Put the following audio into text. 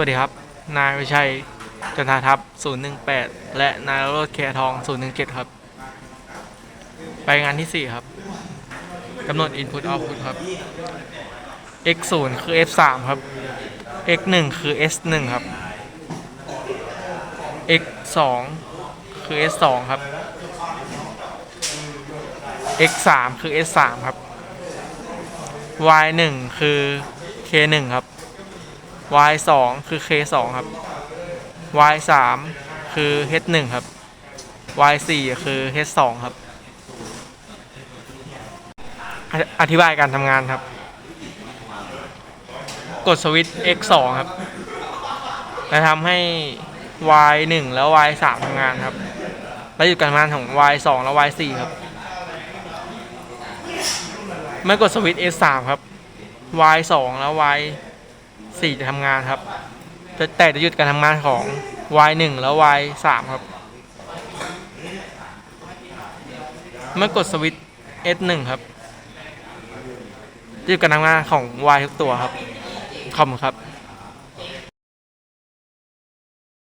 วัสดีครับ นายวิชัยจันทาทัพ 018 และนายโรดแคทอง 017 ครับ ไปงานที่ 4 ครับกำหนด Input Output ครับ x 0คือ f 3ครับ x 1คือ s 1ครับ x 2คือ s 2ครับ x 3คือ s 3ครับ y 1คือ k 1ครับ y 2คือ k 2ครับ y 3คือ h 1ครับ y 4คือ h 2ครับ อธิบายการทำงานครับ กดสวิตช์ x 2ครับ จะทำให้ y 1แล้ว y 3ทำงานครับ แล้วหยุดการทำงานของ y 2แล้ว y 4ครับเมื่อกดสวิตช์ s 3 ครับ y 2 แล้ว y สี่จะทำงานครับแต่แต่จะหยุดการทำงานของ y 1 แล้ว y 3 ครับ เมื่อกดสวิตช์ s 1 ครับจะหยุดการทำงานของ y ทุกตัวครับ ขอบคุณครับ